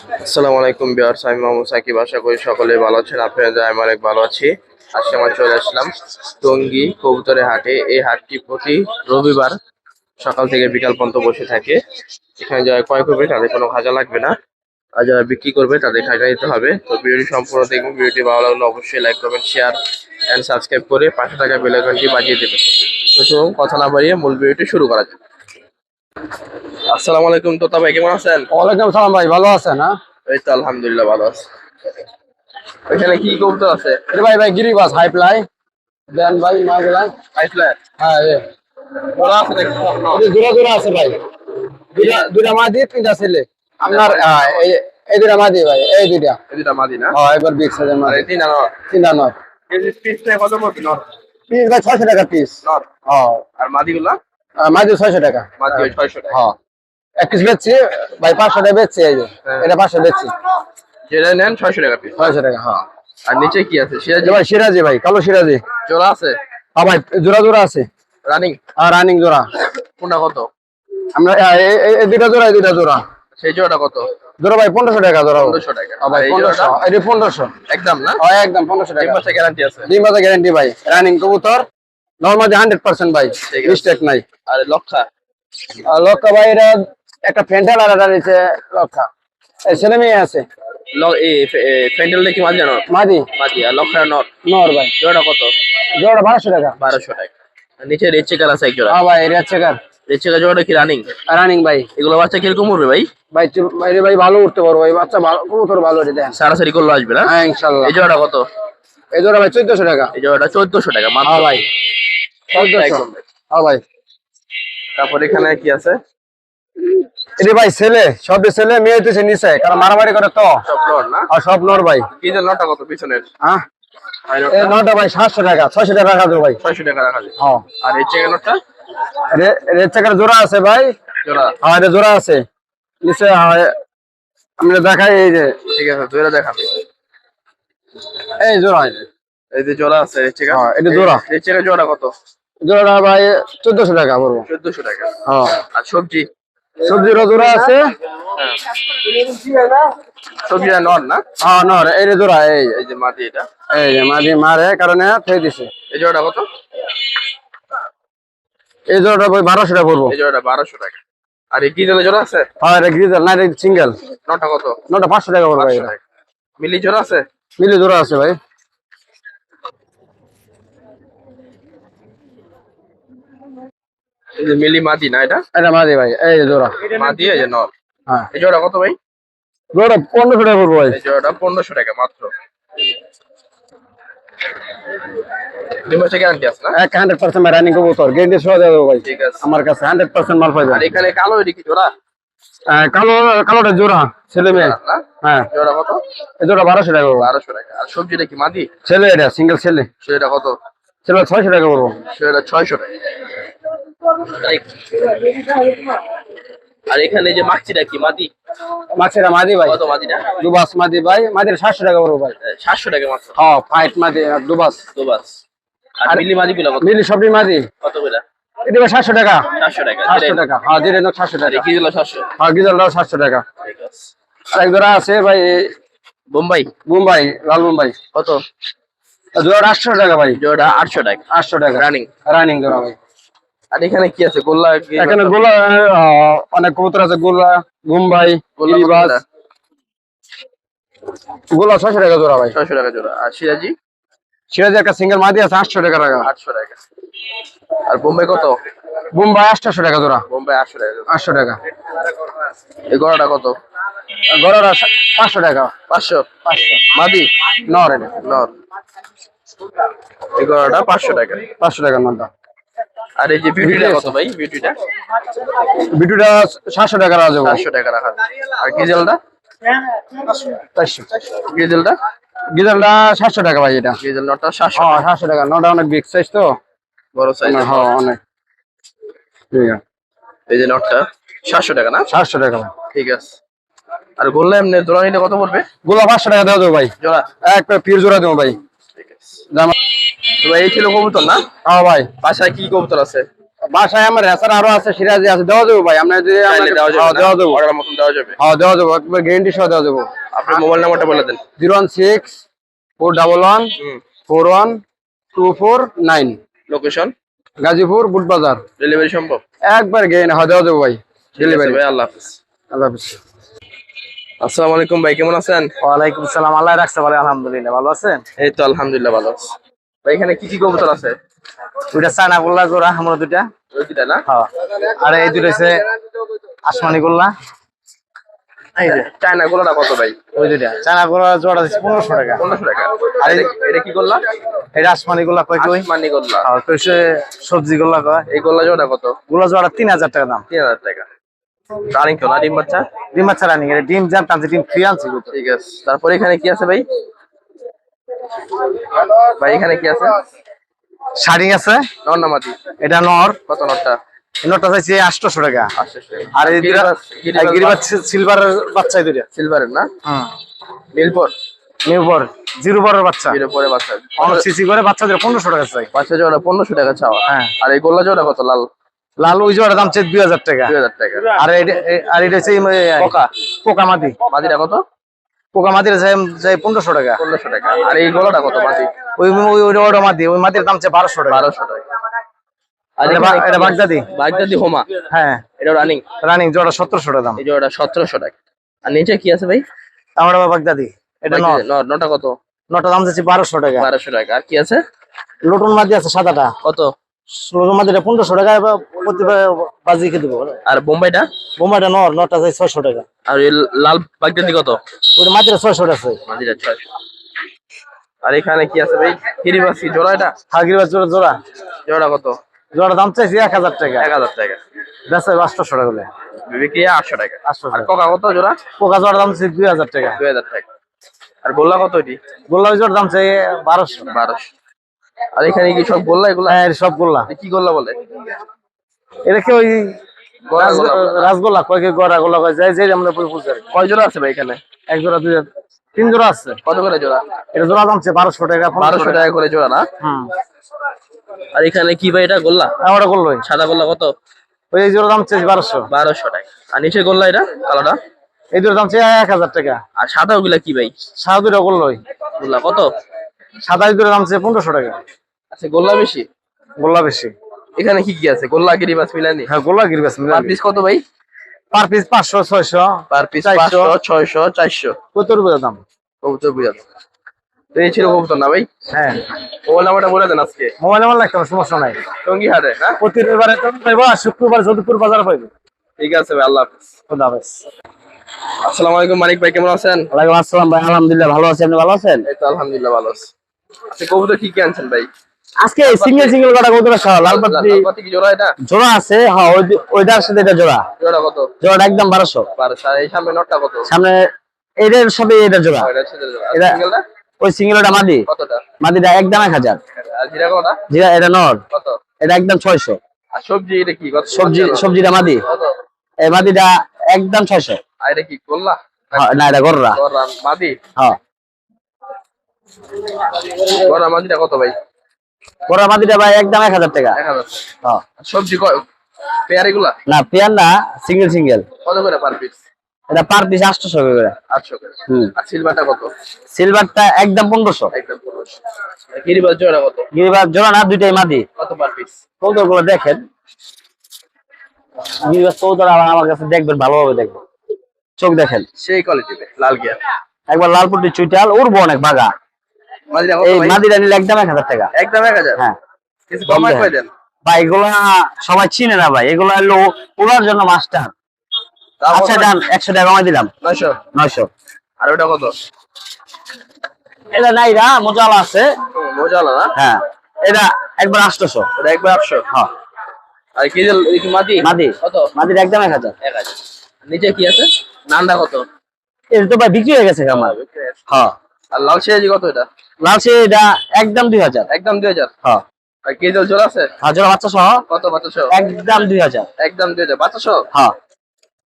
আসসালামু আলাইকুম বিয়ার্স আমি মোহাম্মদ সাকিব। আশা করি সকলে ভালো আছেন। আপনারা আমি অনেক ভালো আছি। আজকে আমরা চলে আসলাম টঙ্গী কবুতরের হাটে। এই হাটটি প্রতি রবিবার সকাল থেকে বিকাল পর্যন্ত বসে থাকে। এখানে যারা ক্রয় করবে, তাদের কোনো খাজা লাগবে না। আর যারা বিক্রি করবে, তাদের খাজা দিতে হবে। তো ভিডিওটি সম্পূর্ণ দেখুন ভিডিওটি ভালো লাগলে অবশ্যই লাইক করবেন শেয়ার অ্যান্ড সাবস্ক্রাইব করে পাঁচশো টাকা বেল আইকনটি বাজিয়ে দেবেন। তো কথা না বাড়িয়ে মূল ভিডিওটি শুরু করা যাক। আসসালামু আলাইকুম তোতা ভাই কেমন আছেন? ওয়ালাইকুম সালাম ভাই ভালো আছেন হ্যাঁ? এই তো আলহামদুলিল্লাহ ভালো আছে। এখানে কি কবুতর আছে? আরে ভাই ভাই গিরিবাস হাই ফ্লাই দেন ভাই মাগুলা হাই ফ্লায়ার হ্যাঁ ওরা আছে দেখো দুরা দুরা আছে ভাই। দুরা দুরা মাদি তিনটা ছেলে। আপনার এই এই মাদি ভাই এই দুইটা। এই দুটা মাদি না? হ্যাঁ একবার বিগ সাইজের আর মাদি এই তিন আনো তিনটা নর। এই পিসটা কত পিস ভাই ছয়শো টাকা পিস নর। হ্যাঁ। আর মাদিগুলা মাদি ছয়শো টাকা। মাদি ওই ছয়শো টাকা। হ্যাঁ। এক পিস বেচছি ভাই পাঁচশো টাকা বেচছি এই যে হ্যাঁ। এটা পাঁচশো বেচছি। যেটা নেন ছয়শো টাকা পিস ছয়শো টাকা হ্যাঁ। আর নিচে কি আছে? সিরাজি? ভাই সিরাজি ভাই কালো সিরাজি। জোড়া আছে? হ্যাঁ ভাই জোড়া জোড়া আছে। রানিং? আর রানিং জোড়া। কোনটা কত? আমরা এই- এই জোড়া এই দুইটা জোড়া। সেই জোড়াটা কত? জোড়া ভাই পনেরোশো টাকা জোড়া। পনেরোশো টাকা। হ্যাঁ ভাই পনেরোশো। এটা পনেরোশো। একদম না? হয় একদম পনেরোশো টাকা। গ্যারান্টি আছে। ডিম গ্যারান্টি ভাই। রানিং কবুতর। নর্মালি হান্ড্রেড পার্সেন্ট ভাই মিস্টেক নাই। আর লক্ষা। আর লক্ষা ভাই এটা একটা ফ্যান্টাল আর এটা রয়েছে লক্ষা। এই ছেলে মেয়ে আছে। এই ফ্যান্ডেলটা কি মাদি জানো? মাদি মাদি আর লক্ষা নট নর ভাই। জোড়াটা কত? জোড়া বারোশো টাকা। বারোশো টাকা। নিচে রেড চেকার আছে এক জোড়া। হ্যাঁ ভাই রেড চেকার রেড চেকার জোড়াটা কি রানিং রানিং ভাই। এগুলো বাচ্চা কীরকম উঠবে ভাই? ভাই ভাই রে ভাই ভালো উঠতে পারব ভাই। বাচ্চা ভালো কবুতর ভালো রে দেন সারাসারি করলে আসবে না? হ্যাঁ ইনশাল্লাহ। এই জোড়াটা কত? এই জোড়া ভাই চোদ্দশো টাকা। এই জোড়াটা চোদ্দশো টাকা মাত্র। হ্যাঁ ভাই। ভাই। তারপর এখানে কি আছে? এরে ভাই ছেলে সব ছেলে মেয়ে হইতেছে নিচে কারণ মারামারি করে তো। সব নর না? আর সব নর ভাই। কি যে নটা কত পিছনের? হ্যাঁ? নটা ভাই সাতশো টাকা ছয়শো টাকা রাখা দেবো ভাই। ছয়শো টাকা রাখা যায় হ্যাঁ। আর এই চেকের নটটা রে- রেড চাকার জোড়া আছে ভাই। জোড়া। হ্যাঁ এটা জোড়া আছে। নিচে হ্যাঁ, আমি দেখাই এই যে। ঠিক আছে জোড়া দেখাবে। এই জোড়া এই যে। জোড়া আছে এই চেকার। হ্যাঁ, এটা জোড়া। এই চেকের জোড়া কত? জোড়াটা ভাই চোদ্দশো টাকা পড়ব। চোদ্দশো টাকা। হ্যাঁ। আর সবজি? জোড়া আছে। নর না? হ্যাঁ নর এই জোড়া এই। যে। এই যে মাটি এটা। এই যে মাঝি মারে কারণে দিছে। এই জোড়াটা কত? এই জোড়াটা ভাই বারোশো টাকা পড়ব। এই জোড়াটা বারোশো টাকা। আর এই ডিজেলের জোড়া আছে? হ্যাঁ এটা গ্রিজাল না এটা সিঙ্গেল। নটা কত? নটা পাঁচশো পড়ব। টাকা। মিলি জোড়া আছে? মিলি জোড়া আছে ভাই এই যে মিলি মাদি না এটা? এটা মাঝি ভাই এই যে জোড়া। মাদি এই যে নর। হ্যাঁ। এই জোড়া কত ভাই? জোড়া পনেরোশো টাকা পড়ব ভাই। এই জোড়াটা পনেরোশো টাকা মাত্র। দুই গ্যারান্টি আছে না? এক হান্ড্রেড পার্সেন্ট রানিং কবুতর গ্যারেন্টি সহ দেবো ভাই। ঠিক আছে। আমার কাছে হান্ড্রেড পার্সেন্ট মাল পাইবে। আর এখানে কালো কি জোড়া? আহ, কালো কালোটা জোড়া ছেলে মেয়ে। হ্যাঁ। জোড়া কত? এই জোড়া বারোশো টাকা টাকা। আর সবজিটা কি মাদি? ছেলে এটা সিঙ্গেল ছেলে। সেটা কত? ছেলে ছয়শো টাকা পড়ব ছয়শো টাকা। আর এখানে যে মাছিটা কি মাদি? মাছেরা মাদি ভাই। কত মাদিটা? দুবাস মাদি ভাই। মাদির সাতশো টাকা পড়ব ভাই। সাতশো টাকা মাত্র। হ্যাঁ ফাইট মাদি আর দুবাস। তো আর মিলি মাদি গুলো কত? মিলি সবই মাদি। কত বেলা এটা ভাই সাতশো টাকা। সাতশো টাকা। সাতশো টাকা। হ্যাঁ সাতশো আর টাকা। কি দিল সাতশো? হ্যাঁ গিজালটাও সাতশো টাকা। আর এক জোড়া আছে ভাই বোম্বাই? মুম্বাই লাল মুম্বাই কত? জোড়া আটশো টাকা ভাই। জোড়া আটশো টাকা। আটশো টাকা। রানিং রানিং জোড়া ভাই। আর এখানে কি আছে? গোল্লা এখানে গোলা আহ, অনেক কবুতর আছে গোলা মুম্বাই গোল্লা কত ইলিবাস। করে? গোলা ছয়শো টাকা জোড়া ভাই। ছয়শো টাকা জোড়া। আর সিরাজি? সিরাজে একটা সিঙ্গেল মাদি আছে আটশো টাকা টাকা। আটশো টাকা। আর বোম্বাই কত? মুম্বাই আটশো টাকা জোড়া। বোম্বাই আটশো টাকা জোড়া। আটশো টাকা। এই গড়াটা কত? গড়াটা পাঁচশো টাকা। পাঁচশো? পাঁচশো। মাদি? নর এটা। নর। এই গড়াটা পাঁচশো টাকা। পাঁচশো টাকা নরটা। আর এই যে বিউটিটা কত ভাই বিউটিটা বিটুটা সাতশো টাকা রাখা যাব। চারশো টাকা রাখা। আর গিজেলটা? চারশো গিজেলটা? গিজালটা সাতশো টাকা ভাই এটা। গিজেল নটটা সাতশো। হ্যাঁ সাতশো টাকা। নটা অনেক বিগ সাইজ তো। বড় সাইজ হ্যাঁ অনেক। ঠিক আছে। এই যে নটটা সাতশো টাকা না? সাতশো টাকা ঠিক আছে। আর গোল্লা এমনি জোড়া নিলে কত পড়বে? গোলা পাঁচশো টাকা দেওয়া দেবো ভাই। জোড়া? এক পির জোড়া দেবো ভাই। এই ছিল কবুতর না? হ্যাঁ ভাই। বাসায় কি কবুতর আছে? বাসায় আমার রেসার আরও আছে সিরাজি আছে দেওয়া যাবে ভাই। আমরা যদি দেওয়া যাবে হ্যাঁ, দেওয়া যাব। অর্ডার মতন দেওয়া যাবে। হ্যাঁ দেওয়া যাব। একবার গ্যারেন্টি সহ দেওয়া যাব। আপনার মোবাইল নাম্বারটা বলে দেন। Zero one six four double one four one two four nine. Location Gazipur বুটবাজার। Delivery সম্ভব? একবার গেন হ্যাঁ দেওয়া যাব ভাই। ডেলিভারি ভাই আল্লাহ হাফিজ। আল্লাহ হাফিজ। আসসালামু আলাইকুম ভাই কেমন আছেন? ওয়ালাইকুম সালাম আল্লাহ রাখছে ভালো আলহামদুলিল্লাহ ভালো আছেন? এই তো আলহামদুলিল্লাহ ভালো আছি। ভাই এখানে কি কি কবুতর আছে? দুইটা চায়না গোল্লা জোড়া আমরা দুইটা। দুইটা না? হ্যাঁ। আর এই হচ্ছে আসমানি গোল্লা। এই যে চায়না গোলাটা কত ভাই? ওই দুইটা। চায়না গোল্লা জোড়া দিচ্ছে পনেরোশো টাকা। পনেরোশো টাকা। আর এটা- কি গোল্লা? এটা আসমানি গোল্লা কয় কই? গোল্লা। আর কইছে সবজি গোল্লা কয়। এই গোল্লা জোড়া কত? গোল্লা জোড়া তিন হাজার টাকা দাম। তিন হাজার টাকা। রানিং তো না ডিম বাচ্চা? ডিম বাচ্চা রানি এটা ডিম জাম টানছে ডিম ফ্রি আনছি ঠিক আছে তারপরে এখানে কি আছে ভাই? ভাই এখানে কি আছে? শাড়ি আছে। নর নামাতি এটা নর। কত নরটা? চাইছে আটশোশো টাকা। আর এই গিরিবাজ সিলভার বাচ্চা। দুইটা। সিলভারের না? নীলপর। নিউবর জিরো বরের বাচ্চা। জিরো পরে বাচ্চা। সিসি করে বাচ্চাদের পনেরোশো টাকা চাই। বাচ্চা জোড়া পনেরোশো টাকা চাওয়া। হ্যাঁ। আর এই গোল্লা জোড়া কত লাল? লাল ওই জোড়া দাম চাই দুই হাজার টাকা। দুই হাজার টাকা। আর এটা- আর এটা হচ্ছে পোকা পোকা। মাদি মাদিটা কত? পোকা মাদির চাই পনেরোশো টাকা। পনেরোশো টাকা। আর এই গোলাটা কত মাদি ওই ওই ওটা মাদি ওই মাদির দাম চাই বারোশো টাকা। বারোশো টাকা। এটা বাগদাদি। বাগদাদি হোমা। হ্যাঁ। এটা রানিং রানিং জোড়া সতেরোশো টাকা দাম। এই জোড়াটা সতেরোশো টাকা। আর নিচে কি আছে ভাই? আমার বাগদাদি। এটা নটা। কত? নটা দাম চাচ্ছি বারোশো টাকা। বারোশো টাকা। আর কি আছে? লটন মাদি আছে সাদাটা। কত? লটন মাদিটা পনেরোশো টাকা এবার প্রতি বাজি খেতে আর বোম্বাইটা? নর নটা চাই ছয়শো টাকা। আর লাল কত? ওটা মাদিটা ছয়শো টাকা চাই আর এখানে কি আছে ভাই? কিরিবাসি জোড়া এটা? জোড়া জোড়া। জোড়া কত? জোড়া দাম চাইছি এক হাজার টাকা। এক হাজার টাকা। বেচা আটশোশো টাকা বলে বিক্রি আটশো টাকা। আটশো আর টাকা কোকা কত জোড়া? দাম চাই দুই হাজার টাকা। দুই হাজার টাকা। আর গোল্লা কত এটি? গোল্লা জোড়া দাম চাই বারোশো। বারোশো। আর এখানে কি সব গোল্লা এগুলা? হ্যাঁ সব গোল্লা। কি গোল্লা বলে? এটা কি ওই গোল্লা। রাসগোল্লা কয় কি গড়া গোল্লা কয়? যাই যাই আমরা পুরো বুঝতে কয় জোড়া আছে ভাই এখানে? এক জোড়া দুই জোড়া, তিন জোড়া আছে। কত করে জোড়া? এটা জোড়া দাম চাই বারোশো টাকা বারোশো টাকা। করে জোড়া না? হুম। আর এখানে কি ভাই এটা গোল্লা? আমরা করলোই সাদা গোল্লা কত? ওই এই জোড়া দাম চাই বারোশো। বারোশো টাকা। আর নিচে গোল্লা এটা কালোটা? এই জোড়া দাম চাই এক হাজার টাকা। আর সাদা ওগুলা কি ভাই? সাদা দুটো গোল্লা কত? সাদা এই দুটো দাম পনেরোশো টাকা। আচ্ছা গোল্লা বেশি? গোল্লা বেশি। এখানে কি কি আছে? গোল্লা গিরিবাস মিলানি? হ্যাঁ গোল্লা গিরবেস পার পিস কত ভাই? পার পিস পাঁচশো ছয়শো পার পিস চারশো। পাঁচশো ছয়শো চারশো। কত রুপে দাম। কবুতর বুঝা তো এই ছিল কবুতর না ভাই? হ্যাঁ। মোবাইল নাম্বারটা বলে দেন আজকে। মোবাইল আমার লাগতে সমস্যা নাই। টঙ্গি হাটে হ্যাঁ? প্রতি রবিবারে তো পাইবো আর শুক্রবার যদুপুর বাজার পাইবো ঠিক আছে ভাই আল্লাহ হাফিজ। খুদা হাফেজ। আসসালামু আলাইকুম মানিক ভাই কেমন আছেন? ওয়ালাইকুম আসসালাম ভাই আলহামদুলিল্লাহ ভালো আছি আপনি ভালো আছেন? এই তো আলহামদুলিল্লাহ ভালো আছি। আচ্ছা কবুতর কি কি আনছেন ভাই? আজকে সিঙ্গেল সিঙ্গেল কটা কত সহ লাল লালপাতি কি জোড়া এটা? জোড়া আছে হ্যাঁ ওইটার সাথে এটা জোড়া। জোড়া কত? জোড়াটা একদম বারোশো। বারোশো। এই সামনে নটটা কত? সামনে এটার সাথে এটা জোড়া। এটা ছেলে জোড়া। আর এটা- সিঙ্গেলটা ওই সিঙ্গেলটা মাদি। কতটা? মাদিটা একদম এক হাজার। আর জিরা কোনটা যেটা এটা নর। কত? এটা একদম ছয়শো। আর সবজি এটা কি? কত? সবজি সবজিটা মাদি। এই মাদিটা একদম ছয়শো। আর এটা কি গোল্লা? হ্যাঁ, না এটা গররা। গররা মাদি? হ্যাঁ। কত ভাই? ভাই একদম এক হাজার টাকা। এক হাজার হ্যাঁ। আর সবজি কয়? পেয়ার এগুলা? না পেয়ার না সিঙ্গেল সিঙ্গেল কত করে পার পিস এটা পার পিস আটশোশো করে। আটশো করে। হুম। আর সিলভারটা কত? সিলভারটা একদম পনেরোশো। একদম পনেরোশো। গিরিবাস জোড়া কত? গিরিবার জোড়া না দুইটাই মাদি কত পার পিস দেখেন। গিরিবার কৌতর আমার কাছে দেখবেন ভালোভাবে দেখবেন। চোখ দেখেন। সেই কোয়ালিটি লাল গিয়ার একবার লালপুটি চুইটাল উড়বো অনেক বাগা। এই ভাই। নিলে একদম এক হাজার টাকা। একদম এক হাজার? হ্যাঁ। কিছু কমায় কয় দেন? ভাই এগুলা সবাই চিনে না ভাই এগুলা হলো ওনার জন্য মাস্টার আচ্ছা কত? একশো টাকা কমাই দিলাম। নয়শো। নয়শো। আর ওটা কত? এটা নাই না মজালা আছে। হুম, না? হ্যাঁ। এটা একবার আটশোশো একবার আটশো? হ্যাঁ। আর কি মাদি? মাদি। কত? মাদির একদম এক হাজার। এক হাজার। নিচে কি আছে? নান্দা কত? এটা তো ভাই বিক্রি হয়ে গেছে আমার। হ্যাঁ। আর লাল সিরাজি কত এটা? এটা একদম দুই হাজার। একদম দুই হাজার? হ্যাঁ। আর কেজল আছে? হাজার বাচ্চা সহ কত বাচ্চাশো একদম দুই হাজার। একদম দুই হাজার। বাচ্চাশো হ্যাঁ।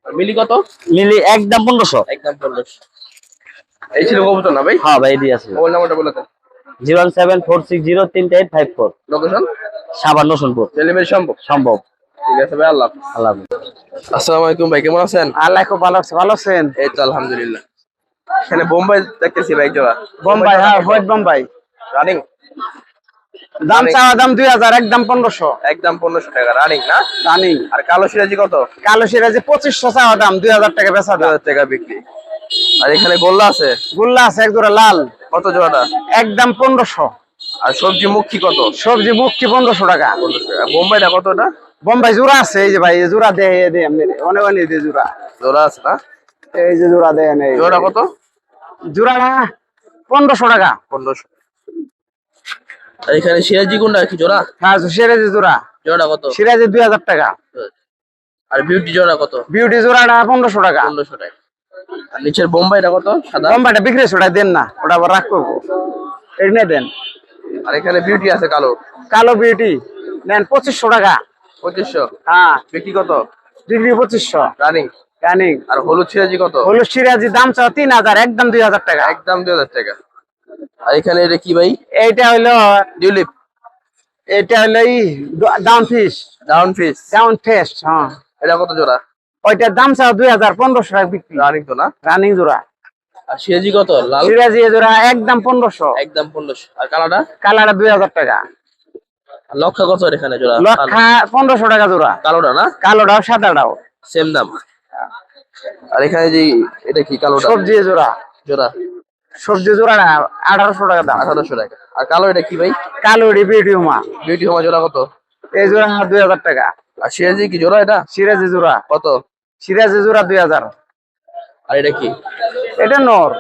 আর মিলি কত? মিলি একদম পনেরোশো। একদম পনেরোশো। এই ছিল কবুতর না ভাই? হ্যাঁ ভাই এটি আছে। মোবাইল নাম্বারটা বলে দেন। Zero seven four six zero তিনটে এইট ফাইভ ফোর। লোকেশন সাবান রসুনপুর ডেলিভারি সম্ভব? সম্ভব। ঠিক আছে ভাই আল্লাহ আল্লাহ আসসালামু আলাইকুম ভাই কেমন আছেন? আল্লাহ খুব ভালো আছে ভালো আছেন? এই তো আলহামদুলিল্লাহ। এখানে বোম্বাই দেখতেছি ভাই জোড়া। বোম্বাই হ্যাঁ হোয়াইট বোম্বাই। রানিং দাম চাওয়া দাম দুই হাজার একদম পনেরোশো। একদম পনেরোশো টাকা রানিং না? রানিং আর কালো সিরাজি কত? কালো সিরাজি পঁচিশশো চাওয়া দাম দুই হাজার টাকা বেচা দু দাম হাজার টাকা বিক্রি। আর এখানে গোল্লা আছে? গুল্লা আছে এক জোড়া লাল। কত জোড়াটা? একদম পনেরোশো। আর সবজি মুখী কত? সবজি মুক্তি পনেরোশো টাকা। বোম্বাইটা কতটা বোম্বাই জোড়া আছে এই যে ভাই জোড়া দেয় দে এমনি অনেক অনেক দিয়ে জোড়া। জোড়া আছে না? এই যে জোড়া দেয় নেই জোড়া কত? জোড়া পনেরোশো টাকা। পনেরোশো। আর এখানে সিরাজি কোনটা কি জোড়া? হ্যাঁ সিরাজি জোড়া। জোড়া কত? সিরাজি দুই হাজার টাকা। আর বিউটি জোড়া কত? বিউটি জোড়াটা পনেরোশো টাকা। পনেরোশো টাকা। আর নিচের বোম্বাইটা কত? সাদা? বোম্বাইটা বিক্রি ওটা দেন না ওটা আবার রাখ করব। এনে দেন। আর এখানে বিউটি আছে কালো। কালো বিউটি নেন পঁচিশশো টাকা। পঁচিশশো। হ্যাঁ। বিক্রি কত? ডিগ্রি পঁচিশশো। রানিং। রানিং আর হলুদ সিরাজি কত? হলুদ সিরাজি দাম চাও তিন হাজার একদম দুই হাজার টাকা। একদম দুই হাজার টাকা। আর এখানে এটা কি ভাই? এইটা হইল ডিউলিপ এটা হইল ই ডাউন ফিস ডাউন ফিস ডাউন টেস্ট হ্যাঁ। এটা কত জোড়া? ওইটার দাম চাও দুই হাজার পনেরোশো টাকা বিক্রি। রানিং তো না? রানিং জোড়া। আর সিরাজি কত? লাল? সিরাজি জোড়া একদম পনেরোশো। একদম পনেরোশো। আর কালাটা কালারটা দুই হাজার টাকা। লক্ষা কত এখানে জোড়া? লক্ষা পনেরোশো টাকা জোড়া। কালোটা না? কালোটাও সাদাটাও। সেম দাম। আর এখানে যে এটা কি কালোটা সবজি জোড়া। জোড়া। সবজি জোড়াটা আঠারোশো টাকা দাম। আঠারোশো টাকা। আর কালো এটা কি ভাই? কালো বিউটি উমা বিউটি হোমা জোড়া কত? এই জোড়া দুই হাজার টাকা। আর সিরাজি কি জোড়া এটা? সিরাজি জোড়া। কত? সিরাজি জোড়া দুই হাজার। আর এটা কি? এটা নর।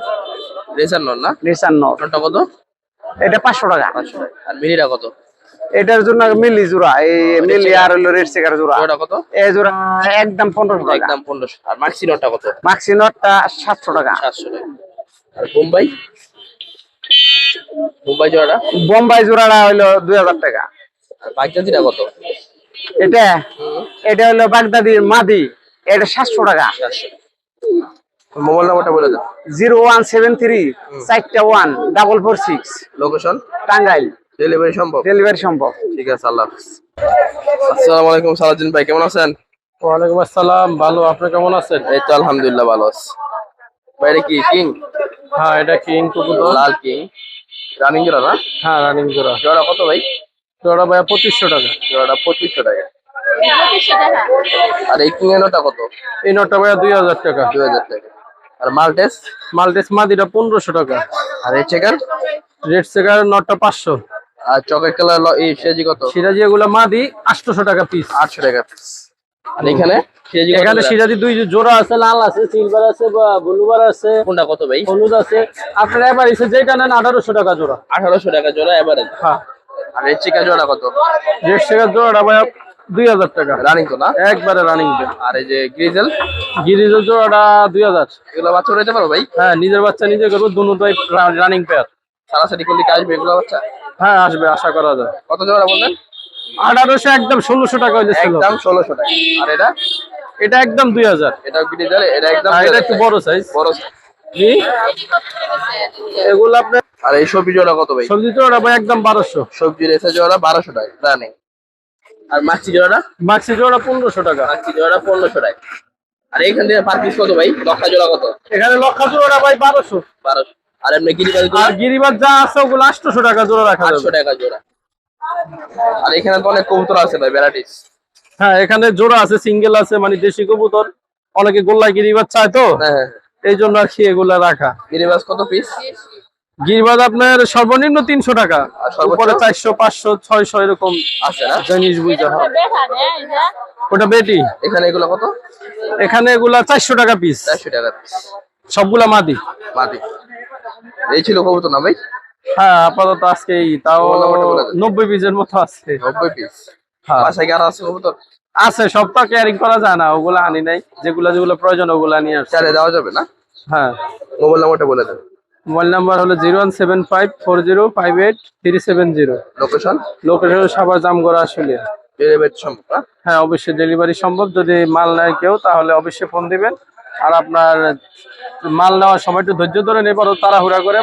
রেসার নর না? নিশান নর। কত? এটা পাঁচশো টাকা। পাঁচশো টাকা। আর মিনিটা কত? এটার জন্য মিলি জোড়া এই মিলি আর হলো রেড সেকার জোড়া। জোড়া কত? এই জোড়া একদম পনেরোশো টাকা। একদম পনেরোশো আর মাক্সি নটটা কত? মাক্সি নটটা সাতশো টাকা। সাতশো টাকা। আর বোম্বাই? বোম্বাই জোড়াটা? বোম্বাই জোড়াটা দুই হাজার টাকা। আর বাগদাদিটা কত? এটা এটা হলো বাগদাদির মাদি। এটা সাতশো টাকা। চারশো মোবাইল নাম্বারটা বলে দাও। জিরো ওয়ান সেভেন থ্রি চারটা one double four six. Location Tangail. Delivery সম্ভব? ডেলিভারি সম্ভব। ঠিক আছে আল্লাহ আসসালামু আলাইকুম সালাউদ্দিন ভাই কেমন আছেন? ওয়ালাইকুম আসসালাম ভালো আপনি কেমন আছেন? এই তো আলহামদুলিল্লাহ ভালো আছি। ভাই এটা কি কিং? হ্যাঁ এটা কিং কবুতর। লাল কিং। রানিং জোড়া না? হ্যাঁ রানিং জোড়া। জোড়া কত ভাই? জোড়া ভাইয়া পঁচিশশো টাকা। জোড়াটা পঁচিশশো টাকা। আর এই কিং এর নটা কত? এই নটটা ভাইয়া দুই হাজার টাকা। দুই হাজার টাকা। আর মালটেস? মালটেস মাদিটা পনেরোশো টাকা। আর এই চেকার রেড সেকার নটটা পাঁচশো। আর চকলেট কালার এই সেজি কত? সিরাজি এগুলা মাদি আটশোশো টাকা পিস আটশো টাকা piece। আর এখানে? এখানে? সিরাজি দুই জোড়া আছে লাল আছে সিলভার আছে বা ব্লুবার আছে। কোনটা কত ভাই? হলুদ আছে। আপনার এবার এসে যেটা নেন আঠারোশো টাকা জোড়া। আঠারোশো টাকা জোড়া এবারে হ্যাঁ। আর এই চিকা জোড়া কত? টাকা। রানিং তো না? একবারে রানিং আর এই যে গ্রিজেল জোড়াটা এগুলো বাচ্চা পারো ভাই? হ্যাঁ নিজের বাচ্চা নিজে করব দুটাই রানিং পেয়ার সারাসারি করলে কি আসবে এগুলো বাচ্চা? হ্যাঁ আসবে আশা করা যায়। কত জোড়া বললেন? আঠারোশো একদম ষোলোশো টাকা ছিল একদম ষোলোশো টাকা। আর এটা? এটা একদম দুই হাজার। গ্রিজেল এটা একদম এটা একটু বড় সাইজ বড় জি এগুলো আপনার আর এই সবজি জোড়া কত ভাই? সবজি জোড়া ভাই একদম বারোশো। সবজি রেসে জোড়া বারোশো টাকা রানিং আর মাছি জোড়া? মাক্সি জোড়া পনেরোশো টাকা। মাছি জোড়া পনেরোশো টাকা। আর এইখান থেকে পার পিস কত ভাই? লক্ষা জোড়া কত? এখানে লক্ষা জোড়া ভাই বারোশো। বারোশো। আর এমনি গিরিবাজ আর গিরিবাজ যা আছে ওগুলো আটশোশো টাকা জোড়া রাখা যাবে। টাকা জোড়া। আর এখানে তো অনেক কবুতর আছে ভাই ভ্যারাইটিস হ্যাঁ এখানে জোড়া আছে সিঙ্গেল আছে মানে দেশি কবুতর। অনেকে গোল্লা গিরিবাজ চায় তো? হ্যাঁ হ্যাঁ এই জন্য আর কি এগুলা রাখা। গিরিবাজ কত পিস গিরিবাজ আপনার সর্বনিম্ন তিনশো টাকা? উপরে চারশো পাঁচশো ছয়শো এরকম আছে না? জিনিস বুঝতে হবে ওটা বেটি। এখানে এগুলো কত? এখানে এগুলা চারশো টাকা পিস চারশো টাকা পিস সবগুলা মাদি। মাটি এই ছিল কবুতর না ভাই? হ্যাঁ আপাতত আজকে এই তাও। নব্বই পিসের মতো আছে। নব্বই পিস হ্যাঁ। বাসায় আর আছে কবুতর? আছে সবটা ক্যারিং করা যায় না ওগুলা আনি নাই। যেগুলা যেগুলো প্রয়োজন ওগুলা নিয়ে আসছে। দেওয়া যাবে না? হ্যাঁ। মোবাইল নাম্বারটা বলে দেন। মোবাইল নাম্বার হলো zero one seven five four zero five eight three seven zero. Location location Savar Jamgora আসলে ডেলিভারি সম্ভব হ্যাঁ অবশ্যই ডেলিভারি সম্ভব। যদি মাল নেয় কেউ তাহলে অবশ্যই ফোন দিবেন। আর আপনার মাল নেওয়ার সময় একটু ধৈর্য ধরে এবার তাড়াহুড়া করে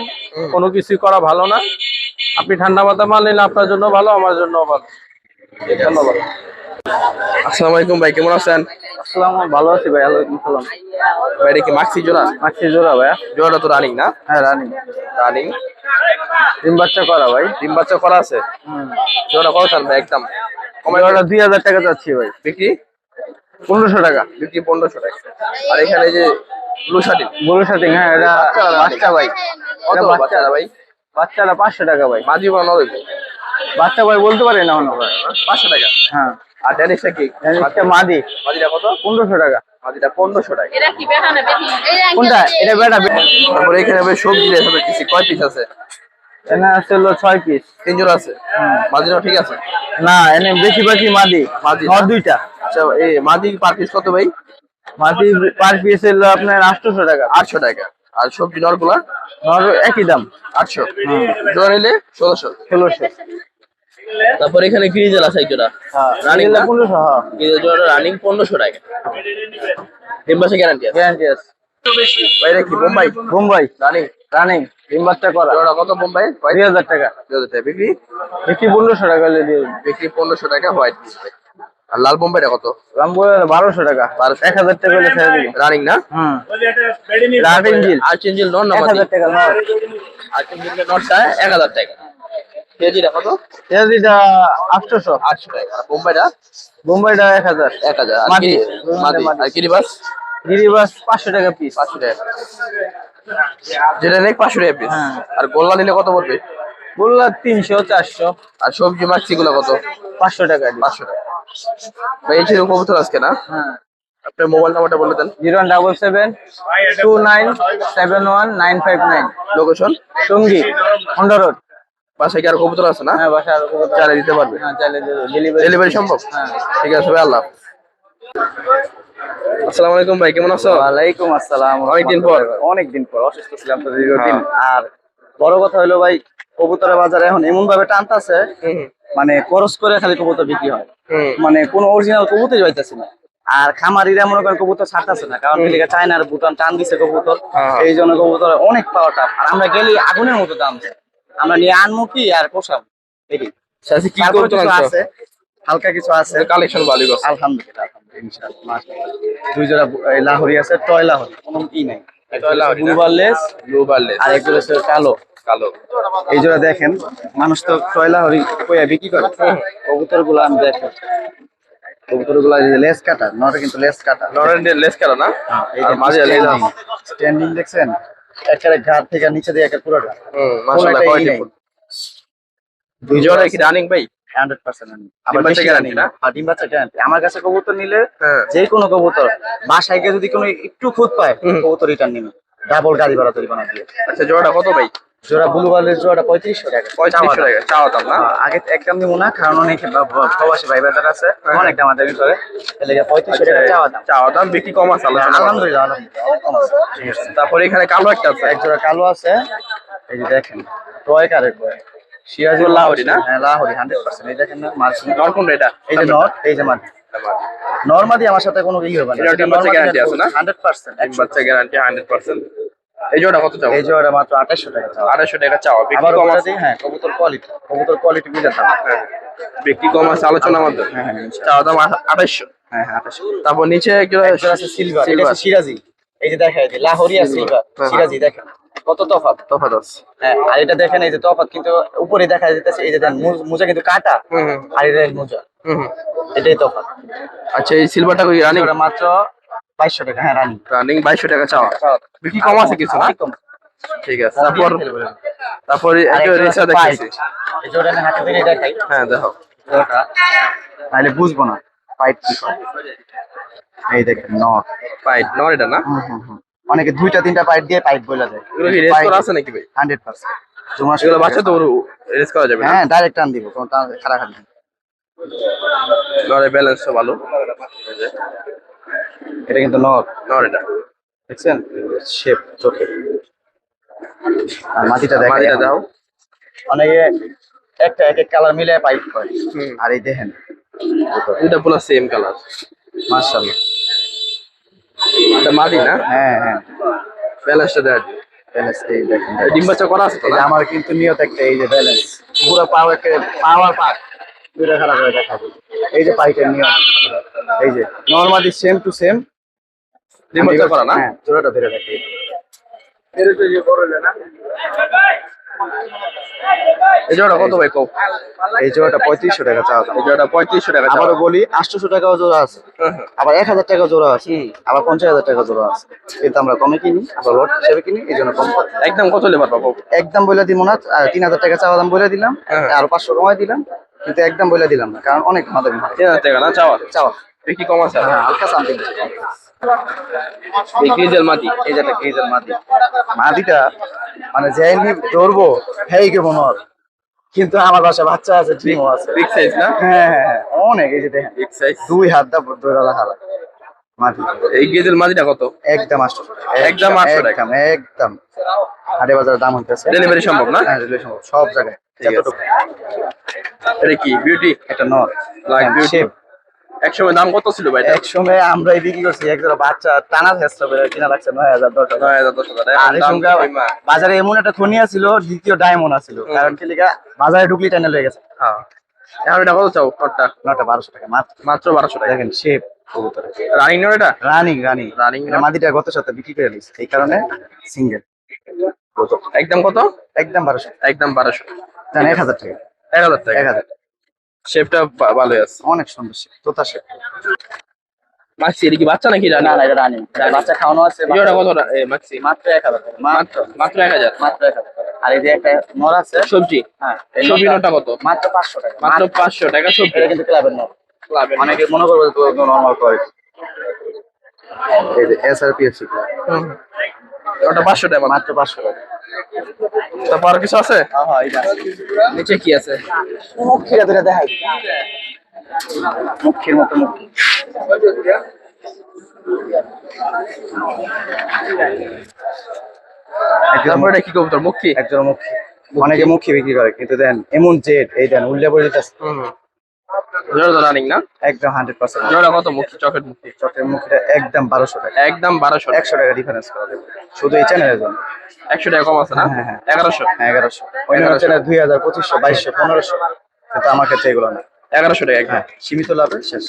কোনো কিছুই করা ভালো না। আপনি ঠান্ডা মাথা মাল নিলে আপনার জন্য ভালো আমার জন্য ভালো। ধন্যবাদ। আসসালামু আলাইকুম ভাই কেমন আছেন? আসসালাম ভালো আছি ভাই আলাইকুম সালাম। ভাই এটা কি মাক্সি জোড়া? জোড়াটা তো রানিং না? হ্যাঁ রানি রানিং ডিম বাচ্চা করা ভাই। ডিম বাচ্চা করা আছে? জোড়া কত চান ভাই একদম? দুই হাজার টাকা যাচ্ছি ভাই। বিক্রি? পনেরোশো টাকা বিক্রি পনেরোশো টাকা। আর এখানে যে ব্লু শার্টিন বলুন সাথে হ্যাঁ এটা বাচ্চা ভাই। এটা বাচ্চারা ভাই? বাচ্চাটা পাঁচশো টাকা ভাই। মাঝি বানানো বাচ্চা ভাই বলতে পারে না হনো ভাই পাঁচশো টাকা? হ্যাঁ। আর ড্যানিশটা কি? একটা মাদি মাঝিটা কত? পনেরোশো টাকা। মাঝিটা পনেরোশো টাকা। এটা কি বেহানা বেশি কোনটা? এটা বেটা তারপরে এখানে ভাই সবজি রেখে দেখতেছি কয় পিস আছে? এনে আছে হলো ছয় পিস তিন জোড়া আছে মাঝিটাও ঠিক আছে? না এনে বেশি বেশি মাদি মাদি না? দুইটা। আচ্ছা এই মাদি পার পিস কত ভাই? মাদি পার পিস হলো আপনার টাকা। আটশো টাকা। আর সবজি নরগুলা নর একই দাম। জোড়া নিলে তারপর এখানে গ্রিজেল আছে হ্যাঁ রানিং পনেরোশো হ্যাঁ। গ্রিজেল জোড়া রানিং পনেরোশো টাকা। তিন মাসে গ্যারান্টি আছে? গ্যারান্টি আছে। বাইরে কি বোম্বাই রানিং রানিং ডিম বাচ্চা করা। জোড়া কত বোম্বাই হোয়াইট দুই হাজার টাকা। বিক্রি? বেশি পনেরোশো টাকা বিক্রি পনেরোশো টাকা হোয়াইট আর লাল বোম্বাইটা কত? রামপুর বারোশো টাকা। 1200 এক হাজার টাকা হলে ছেড়ে দিবো। রানিং না? হুম। আট ইঞ্জিল আর চেঞ্জিল নন না এক হাজার টাকা আর চেঞ্জিলের নটটা এক হাজার টাকা। কেজিটা কত? কেজিটা আটশোশো। আটশো টাকা। আর বোম্বাইটা? মুম্বাইটা এক হাজার। এক হাজার। আর গিরিবাস? পাঁচশো টাকা পিস পাঁচশো টাকা। যেটা নেই পাঁচশো টাকা পিস হ্যাঁ। আর গোল্লা নিলে কত পড়বে? গোল্লা তিনশো চারশো। আর সবজি মাছি গুলো কত? পাঁচশো টাকা। পাঁচশো টাকা। এই ছিল কবুতর আজকে না? হ্যাঁ। আপনার মোবাইল নাম্বারটা বলে দেন। Zero double seven two nine seven one nine five nine. Location Tongi Honda road বাসায় কি আর কবুতর আছে না? হ্যাঁ বাসার চালে দিতে পারবে? হ্যাঁ চাইলে ডেলিভারি ডেলিভারি সম্ভব? হ্যাঁ। ঠিক আছে ভাই আল্লাহ আসসালামু আলাইকুম ভাই কেমন আছো? ওয়ালাইকুম আসসালাম। অনেকদিন পর। অনেকদিন পর অসুস্থ ছিলাম তো দীর্ঘদিন। হ্যাঁ। আর বড় কথা হলো ভাই কবুতরের বাজারে এখন এমন ভাবে টানতাছে মানে খরচ করে খালি কবুতর বিক্রি হয়। মানে কোনো অরিজিনাল কবুতর যাইতেছে না। আর খামারিরা মনে করেন কবুতর ছাড়তেছে না কারণ চায়নার ভুটান টান দিছে কবুতর হ্যাঁ। এই জন্য কবুতর অনেক পাওয়া টাফ আর আমরা গেলে আগুনের মতো দাম আমরা নিয়ে আনমু কি আর পোষাম আছে হালকা কিছু আছে। কালেকশন করছে আলহামদুলিল্লাহ দুই জোড়া লাহোরি আছে টয় লাহোরি কোনো ই নাই। ব্লুবারলেস। আর কালো। কালো। এই জোড়া দেখেন মানুষ তো কইয়া বিক্রি করে। কবুতরগুলো আমি দেখেন। কবুতরগুলো লেস কাটা নরে কিন্তু লেস কাটা। লেস কালো না? এই যে মাঝে লেস স্ট্যান্ডিং স্ট্যান্ডিং দেখছেন? একেবারে ঘাট থেকে নিচে দিয়ে একেবারে পুরোটা। হুম মাশাআল্লাহ কোয়ালিটি দুই জোড়া কি রানিং ভাই? হান্ড্রেড পার্সেন্ট ডিম বাচ্চা guarantee না? ডিম বাচ্চা গ্যারান্টি আমার কাছে কবুতর নিলে হ্যাঁ। যে কোনো কবুতর বাসায় গিয়ে যদি কোনো একটু খুঁত পায়। কবুতর রিটার্ন নিবে। ডাবল গাড়ি ভাড়া তৈরি বানা দিয়ে আচ্ছা জোড়াটা কত ভাই? জোড়া জোড়াটা পঁয়ত্রিশশো টাকা। পঁয়ত্রিশশো টাকা চাওয়া দাম। না? আগে একদম দিব না কারণ অনেক প্রবাসী ভাই আছে হ্যাঁ। করে পঁয়ত্রিশশো টাকা চাওয়া দাম। চাওয়া দাম বিক্রি কম আছে আলহামদুলিল্লাহ আলহামদুলিল্লাহ কম আছে। ঠিক আছে। তারপরে এখানে কালো একটা আছে। এক জোড়া কালো আছে এই যে দেখেন টয় কারের টয় লাহোরি না? হ্যাঁ লাহোরি হান্ড্রেড পার্সেন্ট এই দেখেন না মার্কিন নর কোনটা এটা? এই যে নট এই যে মাদি নর্মাদি আমার সাথে কোনো ই হবে না। এটা বাচ্চা guarantee আছে না? হান্ড্রেড পার্সেন্ট এক বাচ্চা গ্যারান্টি হান্ড্রেড পার্সেন্ট। এই জোড়া কত চাও? এই জোড়া মাত্র আঠাশশো টাকা বিক্রি কম আছে? হ্যাঁ কবুতর কোয়ালিটি কবুতর কোয়ালিটি বুঝে থাকবে হ্যাঁ। বিক্রি কম আছে হ্যাঁ হ্যাঁ। দাম হ্যাঁ হ্যাঁ তারপর নিচে এক জোড়া আছে সিলভার এটা সিরাজি এই যে দেখা যায় লাহোরি আর সিলভার। সিরাজি দেখেন। কত তফাৎ? তফাৎ আছে। হ্যাঁ আর এটা দেখেন এই যে তফাৎ কিন্তু উপরে দেখা যাইতেছে এই যে দেখেন মোজা কিন্তু কাটা হুম হুম। আর এটা মোজা। হুম হুম। এটাই তফাৎ। আচ্ছা এই সিলভারটা কই রানিং মাত্র বাইশশো টাকা হ্যাঁ রানি রানিং বাইশশো টাকা চাওয়া। বিক্রি কম আছে কিছু না? ঠিক আছে তারপর তারপর রেসা যে ওটা হাতে ধরে দেখাই। হ্যাঁ দেখো। তাহলে বুঝব না। পাইট কি। এই দেখেন নট পাইট নর এটা না? অনেকে দুইটা তিনটা পাইপ দিয়ে পাইট বলে রেস করা আছে নাকি ভাই? এগুলো বাচ্চা তো রেস করা যাবে হ্যাঁ ডাইরেক্ট টান দিব কোনো টান খারাপ ভালো। এটা কিন্তু নট নর এটা। দেখছেন? শেপ চোখে। আর মাটিটা দেখা মাটিটা দাও। অনেকে একটা এক এক কালার মিলে পাইপ করে। আর এই দেখেন। পুরো সেম কালার এটা মাদি না? হ্যাঁ হ্যাঁ। ব্যালেন্সটা দেখ। ব্যালেন্স এই দেখেন। ডিম বাচ্চা করা আছে যে না? আমার কিন্তু নিয়ত একটা এই যে ব্যালেন্স পুরো পাওয়ার পাওয়ার পাক। দুইটা খারাপ করে দেখাবো। এই যে পাইটের নিয়ম। এই যে নর্মালি সেম টু সেম রিমোটটা করা না? হ্যাঁ জোড়াটা ধরে রাখি। এই জোড়া কত ভাই কও? এই জোড়াটা পঁয়ত্রিশশো টাকা চাওয়া এই জোড়া পঁয়ত্রিশশো টাকা আবারও বলি আটশোশো টাকাও জোড়া আছে। হুম। আবার এক হাজার টাকা জোড়া আছে। আবার পঞ্চাশ হাজার টাকা জোড়া আছে। কিন্তু আমরা কমে কিনি আবার লট হিসেবে কিনি এই জন্য কম একদম কত লেবার পাবো একদম বলে দিব না তিন হাজার টাকা চাওয়া দাম বলে দিলাম আর আরও পাঁচশো কমাই দিলাম কিন্তু একদম বলে দিলাম না কারণ অনেক আমাদের টাকা চাওয়া? চাওয়া। বিক্রি কম আছে? হ্যাঁ হালকা সামথিং এই গ্রিজেল এই যেটা গ্রিজের মাদি মাদিটা মানে যে ধরবো হেই কে মনোর কিন্তু আমার বাসা বাচ্চা আছে ডিমও আছে। বিগ সাইজ না? হ্যাঁ হ্যাঁ হ্যাঁ অনেক এই যে দেখেন। বিগ সাইজ দুই হাত দা ধরে রাখা লাগে মাদি এই গ্রিজেল মাটিটা কত? একদম আটশো। একদম 800 টাকা। একদম একদম। হাটে বাজারে দাম হইতেছে। ডেলিভারি সম্ভব না? হ্যাঁ ডেলিভারি সম্ভব। সব জায়গায় যতটুকু। এটা কি বিউটি এটা নর। Like হ্যাঁ, beauty. shape। এক সময় দাম কত ছিল ভাই এক সময় আমরা বিক্রি করছি এক জোড়া বাচ্চা টানা চেষ্টা করে কিনা লাগছে নয় হাজার দশ হাজার। নয় হাজার দশ হাজার। বাজারে এমন একটা থনিয়া ছিল দ্বিতীয় ডায়মন্ড আছিল। কারণ কি লিগা বাজারে ঢুকলি টাইনে লয়ে গেছে। হ্যাঁ। এখন এটা কত চাও নটটা নটা বারোশো টাকা মাত্র। বারোশো টাকা। দেখেন শেপ রানিং এটা? রানিং রানিং এটা মাদিটা গত সপ্তাহে বিক্রি করে দিয়েছে এই কারণে সিঙ্গেল একদম কত? একদম বারোশো। একদম বারোশো। এক হাজার টাকা। এক হাজার টাকা। এক হাজার। শেপটা ভালোই আছে। অনেক সুন্দর শেপ তোতা শেপ মাক্সি এটা কি বাচ্চা নাকি রানি? এটা রানিং। বাচ্চা খাওয়ানো আছে এটা কত মাক্সি মাত্র এক হাজার টাকা। মাত্র মাত্র এক হাজার? মাত্র এক হাজার টাকা। আর এই যে একটা নর আছে? সবজি? হ্যাঁ এই সবজি নরটা কত? মাত্র পাঁচশো টাকা। মাত্র পাঁচশো টাকা সবজি। এটা কিন্তু ক্লাবের নর। ক্লাবের অনেকে মনে করবে তো নর্মাল কোয়ালিটি এই যে এসআরপিএফসি হুম। ওটা পাঁচশো টাকা মাত্র। মাত্র পাঁচশো টাকা। তারপর আর কিছু আছে? এটা নিচে কি আছে? মুখিরা ধরে দেখাই। মুখির মতো। মুখি একদম এটা কি কবুতর? মুখী? একজন মুখি। অনেকে মুখি বিক্রি করে কিন্তু দেন এমন জেট এই দেন উল্লেখ পড়ে যেতেছে। জোড়া রানিং না? একদম জোড়া কত টাকা। একদম টাকা। ডিফারেন্স করা যাবে শুধু এই চ্যানেলের জন্য। একশো টাকা কম আছে না? হ্যাঁ, হ্যাঁ। হ্যাঁ। এগারোশো? অন্য চ্যানেল দুই হাজার পঁচিশশো বাইশশো পনেরোশো। কিন্তু আমার ক্ষেত্রে এগুলো না। এগারোশো টাকা একদম। হ্যাঁ সীমিত লাভে শেষ।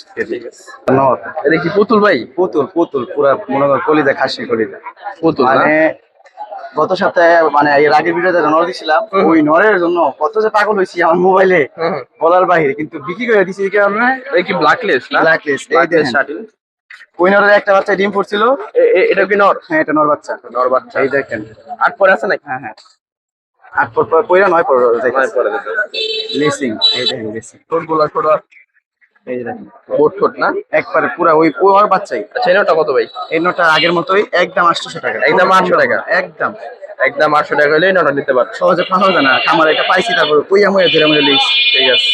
এটা কি পুতুল ভাই? পুতুল পুতুল পুরা মনে কর কলিজা খাসি কলিজা। পুতুল মানে গত সপ্তাহে মানে এর আগের ভিডিওতে নর দিছিলাম। ওই নরের জন্য কত যে পাগল হয়েছি আমার মোবাইলে। বলার বাহিরে। কিন্তু বিক্রি করে দিছি এই কারণে এটা কি ব্ল্যাকলেস না? Blacklist, এই ব্ল্যাকলেস দেখেন। শাটিল ওই নরের একটা বাচ্চা ডিম পড়ছিল। এটা কি নর? হ্যাঁ এটা নর বাচ্চা। নর বাচ্চা। এই দেখেন। আট পরে আছে নাকি? হ্যাঁ হ্যাঁ। আট পর পর পয়রা নয় পর নয় পরে লেসিং এই দেখেন লেসিং ছোট। এই যে দেখেন বোট ঠোঁট না? একবারে পুরা ওই ওর বাচ্চাই। আচ্ছা কত ভাই? এই নোটটা আগের মতোই একদম টাকা। একদম 800 টাকা? একদম। একদম আটশো টাকা হলে নটা নিতে পারবে সহজে না আমার এটা পাইছি তারপর ধরে লিস ঠিক আছে।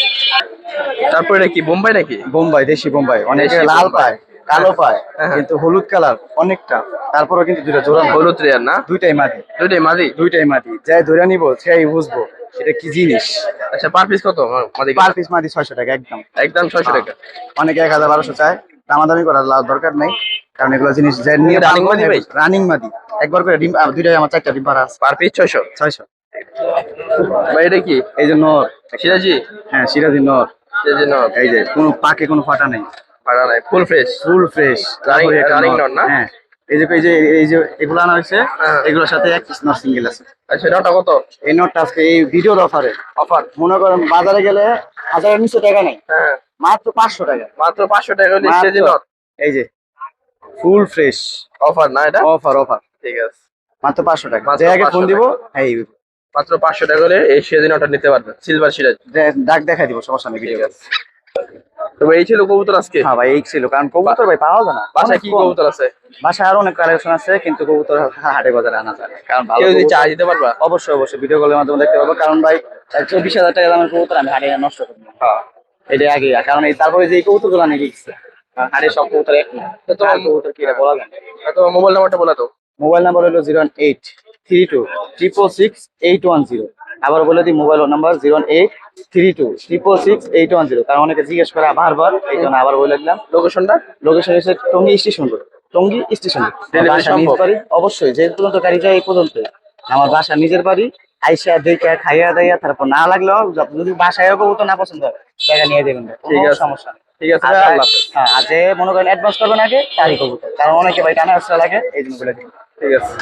তারপর এটা কি বোম্বাই নাকি? বোম্বাই দেশি বোম্বাই অনেকে লাল পায় কালো পায় হ্যাঁ। কিন্তু হলুদ কালার অনেকটা। তারপরে কিন্তু দুইটা জোড়া হলুদ রেয়ার না? দুইটাই মাটি দুইটাই মাদি? দুইটাই মাটি যাই ধরে নিব সেই বুঝব। এটা কি জিনিস? আচ্ছা পার পিস কত? মাদি পার পিস মাটি ছয়শো টাকা একদম। একদম ছয়শো টাকা। অনেকে এক হাজার বারোশো চায়। দামাদামি করার দরকার নেই কারণ এগুলো জিনিস নিয়ে running মাদি রানিং মাদি। একবার করে ডিম দুইটাই আমার চারটা ডিম পারা আছে। পার পিস ছয়শো? ছয়শো। ভাই এটা কি? এই জন্য সিরাজি? হ্যাঁ সিরাজি নর। সিরাজি নট এই যে কোনো পাকে কোনো ফাটা নেই। ভাড়া নাই full fresh full fresh Running- running নর না? হ্যাঁ। এই যে এই যে এই যে এগুলো আনা হয়েছে হ্যাঁ। এগুলোর সাথে এক পিস নর সিঙ্গেল আছে। আচ্ছা নটা কত? এই নটটা আজকে এই ভিডিওর অফারে অফার মনে করেন বাজারে গেলে হাজারের নিচে টাকা নেই। হ্যাঁ। মাত্র পাঁচশো টাকা। মাত্র পাঁচশো টাকা হলে। সিরাজি নট এই যে ফুল ফ্রেশ অফার না এটা? অফার অফার ঠিক আছে। মাত্র পাঁচশো টাকা। যে আগে ফোন দিব এই মাত্র পাঁচশো টাকা হলে এই সিরাজি নটটা নিতে পারবেন। সিলভার সিরাজ। ডাক দেখাই দিব সমস্যা নেই ঠিক আছে। তবে এই ছিল কবুতর আজকে? হ্যাঁ ভাই এই ছিল কারণ কবুতর ভাই পাওয়া যায় না। বাসায় কি কবুতর আছে? বাসায় আরও অনেক কালেকশন আছে কিন্তু কবুতর হাটে বাজারে আনা যায় কারণ ভালো যদি চা দিতে পারবা? অবশ্যই অবশ্যই ভিডিও কলের মাধ্যমে দেখতে পাবো কারণ ভাই একশো বিশ হাজার টাকা দামের কবুতর আমি নষ্ট করব হ্যাঁ। এটা আগে কারণ এই তারপরে যে এই কবুতরগুলো নিয়ে গেছে সব কবুতর এক না। তোমার- কবুতর কি বলা যায় তোমার মোবাইল নাম্বারটা বলা তো। মোবাইল নাম্বার হলো zero eight three two triple six eight one zero আবার বলে দিই mobile number zero eight three two triple six eight one zero কারণ অনেকে জিজ্ঞেস করে বারবার? এই জন্য আবার বলে দিলাম। লোকেশনটা লোকেশন হচ্ছে Tongi station road. Tongi station অবশ্যই যে পর্যন্ত গাড়ি যায় এই পর্যন্ত। আমার বাসা নিজের বাড়ি। আইসা দেখে খাইয়া দাইয়া তারপর না লাগলেও যত- যদি বাসায় কবুতর না পছন্দ হয় টাকা নিয়ে দেবেন ঠিক কোনো আছে। সমস্যা নেই। ঠিক আছে আর হ্যাঁ আর যে মনে করেন অ্যাডভান্স করবেন আগে তারই কবুতর। কারণ অনেকে ভাই টানা আসতে লাগে এই জন্য বলে দিই ঠিক আছে।